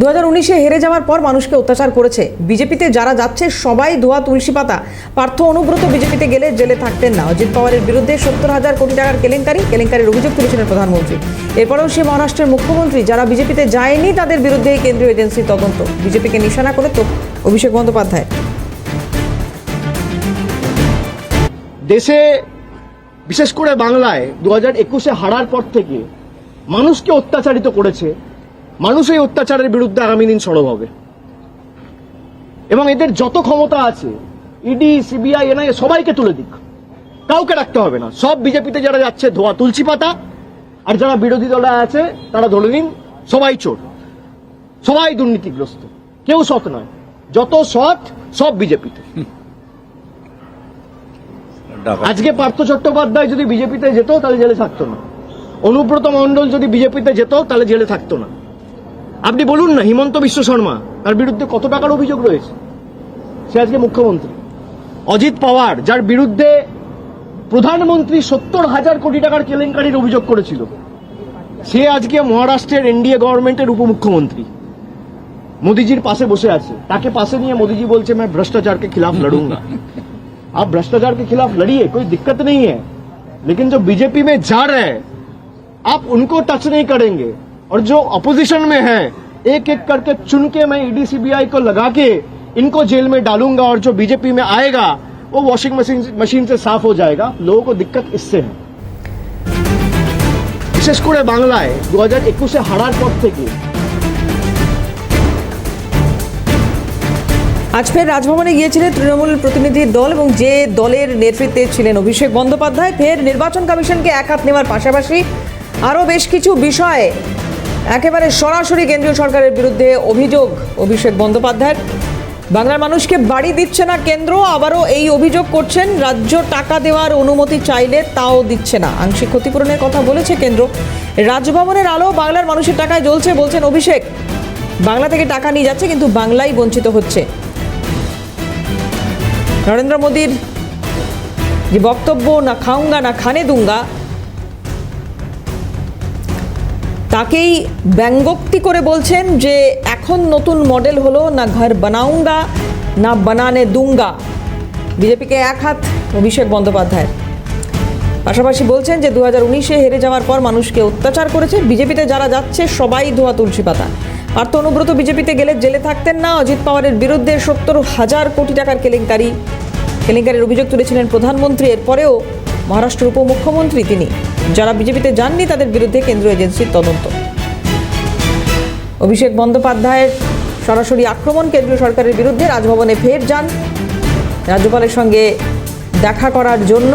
দু হাজার উনিশে হেরে যাওয়ার পর মানুষকে অত্যাচার করেছে। বিজেপিতে যারা যাচ্ছে, সবাই ধোয়া তুলসী পাতা। পার্থ অনুব্রত বিজেপিতে গেলে জেলে থাকতেন না। অজিত পাওয়ারের বিরুদ্ধে সত্তর হাজার কোটি টাকার কেলেঙ্কারি, কেলেঙ্কারির অভিযোগ তুলেছিলেন প্রধানমন্ত্রী। এরপরেও সে মহারাষ্ট্রের মুখ্যমন্ত্রী। যারা বিজেপিতে যায়নি, তাদের বিরুদ্ধে কেন্দ্রীয় এজেন্সির তদন্ত। বিজেপিকে নিশানা করে তো অভিষেক বন্দ্যোপাধ্যায়। দেশে, বিশেষ করে বাংলায় দু হাজার একুশে হারার পর থেকে মানুষকে অত্যাচারিত করেছে মানুষ এই অত্যাচারের বিরুদ্ধে আগামী দিন সরব হবে। এবং এদের যত ক্ষমতা আছে ইডি সিবিআই এনআইএ সবাইকে তুলে দিক। কাউকে রাখতে হবে না। সব বিজেপিতে যারা যাচ্ছে, ধোয়া তুলসী পাতা। আর যারা বিরোধী দলে আছে, তারা ধরে নিন, সবাই চোর। সবাই দুর্নীতিগ্রস্ত। কেউ সৎ নয়। যত সৎ, সব বিজেপিতে। আজকে পার্থ চট্টোপাধ্যায় যদি বিজেপিতে যেত, তাহলে জেলে থাকতো না। অনুব্রত মণ্ডল যদি বিজেপিতে যেত, তাহলে জেলে থাকতো না। আপনি বলুন না হিমন্ত বিশ্ব শর্মা তার বিরুদ্ধে কত টাকার অভিযোগ রয়েছে সে আজকে মুখ্যমন্ত্রী অজিত পাওয়ার যার বিরুদ্ধে প্রধানমন্ত্রী সত্তর হাজার কোটি টাকার কেলেঙ্কারির অভিযোগ করেছিল সে আজকে মহারাষ্ট্রের এনডিএ গভর্নমেন্টের উপমুখ্যমন্ত্রী মোদিজির পাশে বসে আছে তাকে পাশে নিয়ে মোদিজি বলছে मैं भ्रष्टाचार के खिलाफ लड़ूंगा आप भ्रष्टाचार के खिलाफ लड़िए कोई दिक्कत नहीं है लेकिन जो बीजेपी में जा रहे हैं आप उनको टच नहीं करेंगे और जो अपोजिशन में है एक एक करके चुन के मैं ईडी सीबीआई को लगा के इनको जेल में डालूंगा और जो बीजेपी में आएगा वो वॉशिंग मशीन मशीन से साफ हो जाएगा लोगों को दिक्कत इससे है বিশেষ করে বাংলায় দু হাজার একুশে হারার পর থেকে আজ ফের রাজভবনে গিয়েছিলেন তৃণমূল প্রতিনিধির দল এবং যে দলের নেতৃত্বে ছিলেন অভিষেক বন্দ্যোপাধ্যায় ফের নির্বাচন কমিশনকে এক হাত নেওয়ার পাশাপাশি আরও বেশ কিছু বিষয়ে একেবারে সরাসরি কেন্দ্রীয় সরকারের বিরুদ্ধে অভিযোগ, অভিষেক বন্দ্যোপাধ্যায়ের। বাংলার মানুষকে বাড়ি দিচ্ছে না কেন্দ্র, আবারও এই অভিযোগ করছেন, রাজ্য টাকা দেওয়ার অনুমতি চাইলে তাও দিচ্ছে না। আংশিক ক্ষতিপূরণের কথা বলেছে কেন্দ্র। রাজভবনের আলো বাংলার মানুষের টাকায় জ্বলছে বলছেন অভিষেক। বাংলা থেকে টাকা নিয়ে যাচ্ছে, কিন্তু বাংলাই বঞ্চিত হচ্ছে। নরেন্দ্র মোদীর যে বক্তব্য, না খাউঙ্গা, না খানে দুঙ্গা তাকেই ব্যঙ্গোক্তি করে বলছেন যে এখন নতুন মডেল হলো না ঘর বানাউঙ্গা, না বানানে দুঙ্গা। বিজেপিকে এক হাত, অভিষেক বন্দ্যোপাধ্যায় পাশাপাশি বলছেন যে দু হাজার উনিশে হেরে যাওয়ার পর মানুষকে অত্যাচার করেছে। বিজেপিতে যারা যাচ্ছে, সবাই ধোয়া তুলসী পাতা। আর তো অনুব্রত বিজেপিতে গেলে জেলে থাকতেন না। অজিত পাওয়ারের বিরুদ্ধে সত্তর হাজার কোটি টাকার কেলেঙ্কারি। কেলেঙ্কারির অভিযোগ তুলেছিলেন প্রধানমন্ত্রী। এরপরেও মহারাষ্ট্র উপমুখ্যমন্ত্রী তিনি। যারা বিজেপিতে যাননি, তাদের বিরুদ্ধে কেন্দ্রীয় এজেন্সির তদন্ত। অভিষেক বন্দ্যোপাধ্যায়ের সরাসরি আক্রমণ, কেন্দ্রীয় সরকারের বিরুদ্ধে রাজভবনে ফের যান। রাজ্যপালের সঙ্গে দেখা করার জন্য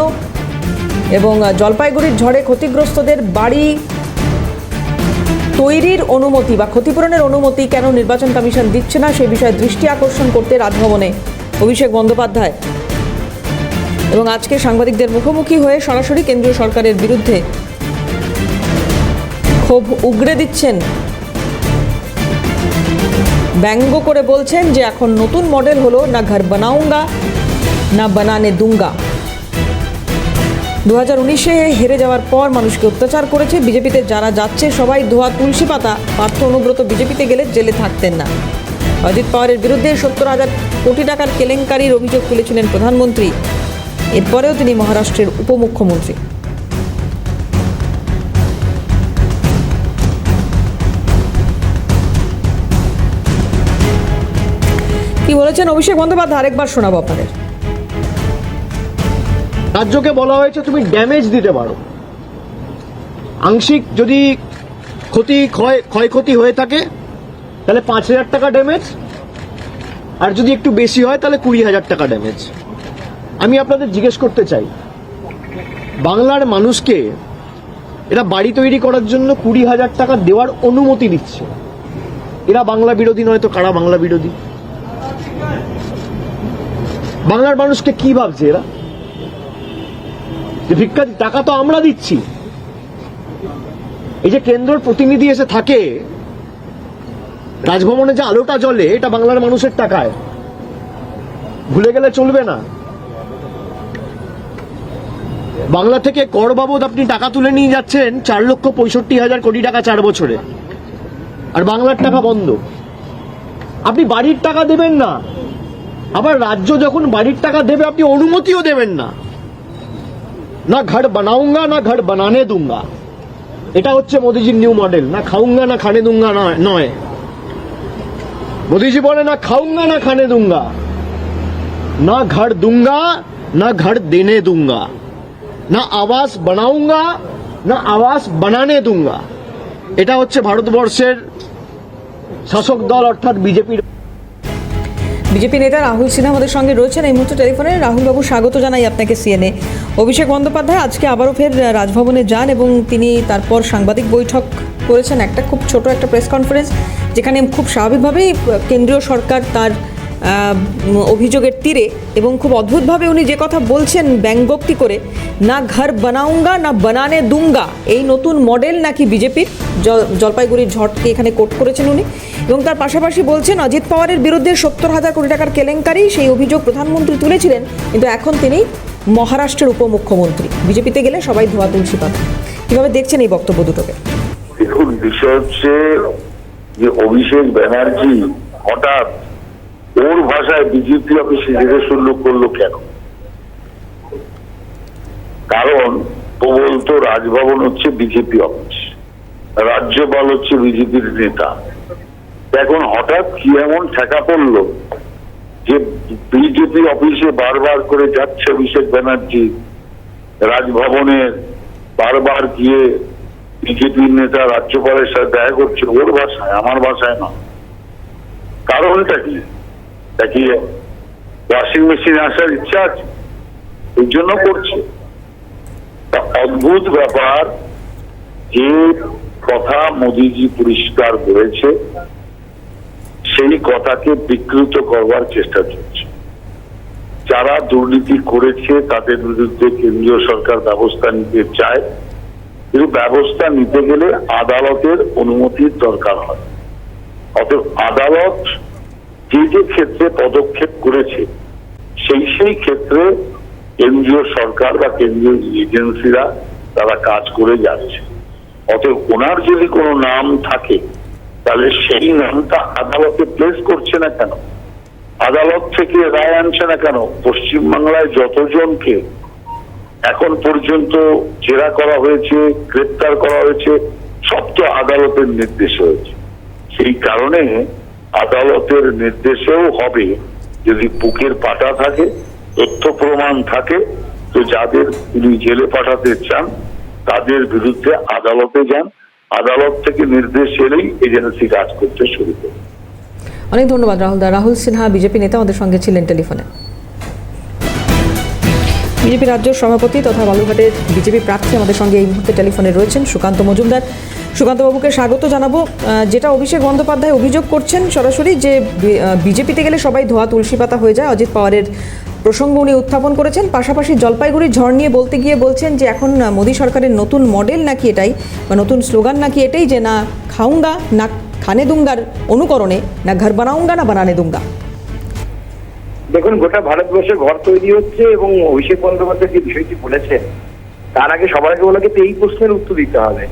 এবং জলপাইগুড়ির ঝড়ে ক্ষতিগ্রস্তদের বাড়ি তৈরির অনুমতি বা ক্ষতিপূরণের অনুমতি কেন নির্বাচন কমিশন দিচ্ছে না, সে বিষয়ে দৃষ্টি আকর্ষণ করতে রাজভবনে অভিষেক বন্দ্যোপাধ্যায় এবং আজকে সাংবাদিকদের মুখোমুখি হয়ে সরাসরি কেন্দ্রীয় সরকারের বিরুদ্ধে ক্ষোভ উগরে দিচ্ছেন। ব্যঙ্গ করে বলছেন যে এখন নতুন মডেল হলো না ঘর বানাউঙ্গা, না বানানে দুঙ্গা। দু হাজার উনিশে হেরে যাওয়ার পর মানুষকে অত্যাচার করেছে বিজেপিতে যারা যাচ্ছে সবাই ধোয়া তুলসী পাতা, পার্থ অনুব্রত বিজেপিতে গেলে জেলে থাকতেন না। অজিত পাওয়ারের বিরুদ্ধে সত্তর হাজার কোটি টাকার কেলেঙ্কারির অভিযোগ তুলেছিলেন প্রধানমন্ত্রী। এরপরেও তিনি মহারাষ্ট্রের উপমুখ্যমন্ত্রী। কি বলেছেন অভিষেক বন্দ্যোপাধ্যায়? আরেকবার শোনাবো আপনাদের। রাজ্যকে বলা হয়েছে তুমি ড্যামেজ দিতে পারো। আংশিক যদি ক্ষতি ক্ষয়, ক্ষয়ক্ষতি হয়ে থাকে, তাহলে পাঁচ হাজার টাকা ড্যামেজ। আর যদি একটু বেশি হয়, তাহলে কুড়ি হাজার টাকা ড্যামেজ। আমি আপনাদের জিজ্ঞেস করতে চাই, বাংলার মানুষকে এরা বাড়ি তৈরি করার জন্য কুড়ি হাজার টাকা দেওয়ার অনুমতি দিচ্ছে। এরা বাংলা বিরোধী নয় তো কারা বাংলা বিরোধী? বাংলার মানুষকে কি ভাবছে এরা? যে ভিক্ষা টাকা তো আমরা দিচ্ছি। এই যে কেন্দ্রের প্রতিনিধি এসে থাকে, রাজভবনে যে আলোটা জ্বলে, এটা বাংলার মানুষের টাকায়। ভুলে গেলে চলবে না। বাংলা থেকে কর বাবদ আপনি টাকা তুলে নিয়ে যাচ্ছেন চার লক্ষ পঁয়ষট্টি হাজার কোটি টাকা চার বছরে। আর বাংলার টাকা বন্ধ। আপনি বাড়ির টাকা দেবেন না। আবার রাজ্য যখন বাড়ির টাকা দেবে, আপনি অনুমতিও দেবেন না। না ঘর বানাউঙ্গা, না ঘর বানানে দুঙ্গা। এটা হচ্ছে মোদীজির নিউ মডেল না খাউঙ্গা, না খানে দুঙ্গা নয়। মোদিজি বলে, না খাউঙ্গা, না খানে দুঙ্গা। না ঘর দুঙ্গা, না ঘর দেনে দুঙ্গা। না আবাস বানাউঙ্গা, না আবাস বানানে দুঙ্গা। এটা হচ্ছে ভারতবর্ষের শাসক দল, অর্থাৎ বিজেপির। বিজেপি নেতা রাহুল সিনহা আমাদের সঙ্গে রয়েছেন। এই মুহূর্তে টেলিফোনে রাহুল বাবু স্বাগত জানাই আপনাকে সিএনএ। অভিষেক বন্দ্যোপাধ্যায় আজকে আবারও ফের রাজভবনে যান এবং তিনি তারপর সাংবাদিক বৈঠক করেছেন। একটা খুব ছোট একটা প্রেস কনফারেন্স, যেখানে খুব স্বাভাবিকভাবেই কেন্দ্রীয় সরকার তার অভিযোগের তীরে এবং খুব অদ্ভুতভাবে উনি যে কথা বলছেন ব্যঙ্গোক্তি করে, না ঘর বানাউঙ্গা, না বানানে দুঙ্গা। এই নতুন মডেল নাকি বিজেপির? জলপাইগুড়ির ঝড়কে এখানে কোট করেছেন উনি। এবং তার পাশাপাশি বলছেন, অজিত পাওয়ারের বিরুদ্ধে সত্তর হাজার কোটি টাকার কেলেঙ্কারি। সেই অভিযোগ প্রধানমন্ত্রী তুলেছিলেন, কিন্তু এখন তিনি মহারাষ্ট্রের উপমুখ্যমন্ত্রী। বিজেপিতে গেলে সবাই ধোয়া তুলসী পাতা। কীভাবে দেখছেন এই বক্তব্য দুটোকে? দেখুন, বিষয় হচ্ছে যে অভিষেক ব্যানার্জি হঠাৎ ওর ভাষায় বিজেপি অফিসে যেতে শুরু করল কেন? কারণ ও বলতো, রাজভবন হচ্ছে বিজেপি অফিস রাজ্যপাল হচ্ছে বিজেপির নেতা। এখন হঠাৎ কি এমন ঠেকা পড়ল যে বিজেপি অফিসে বারবার করে যাচ্ছে অভিষেক ব্যানার্জি, রাজভবনের বারবার গিয়ে বিজেপির নেতা রাজ্যপালের সাথে দেখা করছে, ওর ভাষায়, আমার ভাষায় না কারণটা কি? তা ওয়াশিং মেশিন আসার ইচ্ছা আছে, এর জন্য করছে। অদ্ভুত ব্যাপার যে কথা মোদিজি পরিষ্কার করেছে, সেই কথাকে বিকৃত করবার চেষ্টা চলছে। যারা দুর্নীতি করেছে, তাদের বিরুদ্ধে কেন্দ্রীয় সরকার ব্যবস্থা নিতে চায়, কিন্তু ব্যবস্থা নিতে গেলে আদালতের অনুমতির দরকার হয়। অতএব আদালত যে যে ক্ষেত্রে পদক্ষেপ করেছে, সেই সেই ক্ষেত্রে কেন্দ্রীয় সরকার বা কেন্দ্রীয় এজেন্সিরা তারা কাজ করে যাচ্ছে। অতএব ওনার যদি কোনো নাম থাকে, তাহলে সেই নামটা আদালতে প্লেস করছে না কেন? আদালত থেকে রায় আনছে না কেন? পশ্চিমবাংলায় যতজনকে এখন পর্যন্ত জেরা করা হয়েছে, গ্রেপ্তার করা হয়েছে, সব তো আদালতের নির্দেশ হয়েছে সেই কারণে আদালতের নির্দেশেও হবে যদি বুকের পাটা থাকে, তথ্য প্রমাণ থাকে, তো যাদের তিনি জেলে পাঠাতে চান, তাদের বিরুদ্ধে আদালতে যান। আদালত থেকে নির্দেশ এলেই এজেন্সি কাজ করতে শুরু করে। অনেক ধন্যবাদ, রাহুল দা। রাহুল সিনহা, বিজেপি নেতা আমাদের সঙ্গে ছিলেন টেলিফোনে। বিজেপি রাজ্য সভাপতি তথা বালুরঘাটের বিজেপি প্রার্থী আমাদের সঙ্গে এই মুহূর্তে টেলিফোনে রয়েছেন সুকান্ত মজুমদার। সুকান্তবাবুকে স্বাগত জানাব। যেটা অভিষেক বন্দ্যোপাধ্যায় অভিযোগ করছেন সরাসরি যে বিজেপিতে গেলে সবাই ধোয়া তুলসী পাতা হয়ে যায়, অজিত পাওয়ারের প্রসঙ্গ উনি উত্থাপন করেছেন। পাশাপাশি জলপাইগুড়ির ঝড় নিয়ে বলতে গিয়ে বলছেন যে এখন মোদী সরকারের নতুন মডেল নাকি এটাই বা নতুন স্লোগান নাকি এটাই যে না খাউঙ্গা না খানে দুঙ্গার অনুকরণে, না ঘর বানাউঙ্গা না বানানে দুঙ্গা। দেখুন, গোটা ভারতবর্ষে ঘর তৈরি হচ্ছে এবং অভিষেক বন্দ্যোপাধ্যায় যে বিষয়টি বলেছেন, তার আগে সবার আগে ওনাকে এই প্রশ্নের উত্তর দিতে হবে।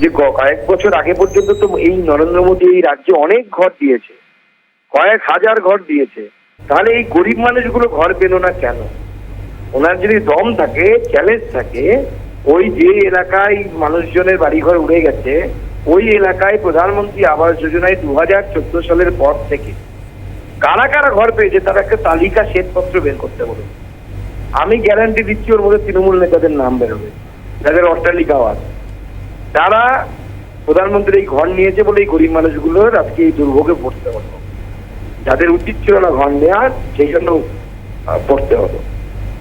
যে কয়েক বছর আগে পর্যন্ত তো এই নরেন্দ্র মোদী এই রাজ্যে অনেক ঘর দিয়েছে। কয়েক হাজার ঘর দিয়েছে। তাহলে এই গরিব মানুষগুলো ঘর পেল না কেন? ওনার যদি দম থাকে চ্যালেঞ্জ থাকে, ওই যে এলাকায় মানুষজনের বাড়িঘর উড়ে গেছে, ওই এলাকায় প্রধানমন্ত্রী আবাস যোজনায় দু হাজার চোদ্দ সালের পর থেকে কারা কারা ঘর পেয়েছে তার একটা তালিকা শ্বেতপত্র বের করতে বলুন। আমি গ্যারান্টি দিচ্ছি ওর মধ্যে তৃণমূল নেতাদের নাম বেরোবে, যাদের অট্টালিকাও আছে। তারা প্রধানমন্ত্রী এই ঘর নিয়েছে বলে এই গরিব মানুষগুলোর আজকে এই দুর্ভোগে পড়তে হলো যাদের উচিত ছিল না ঘর নেওয়ার, সেই জন্য পড়তে হলো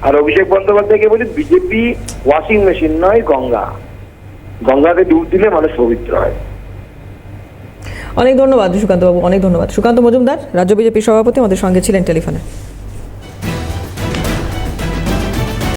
আর অভিষেক বন্দ্যোপাধ্যায়কে বলি বিজেপি ওয়াশিং মেশিন নয়, গঙ্গা। গঙ্গাতে ডুব দিলে মানুষ পবিত্র হয়। অনেক ধন্যবাদ সুকান্তবাবু, অনেক ধন্যবাদ। সুকান্ত মজুমদার, রাজ্য বিজেপি সভাপতি, আমাদের সঙ্গে ছিলেন টেলিফোনে।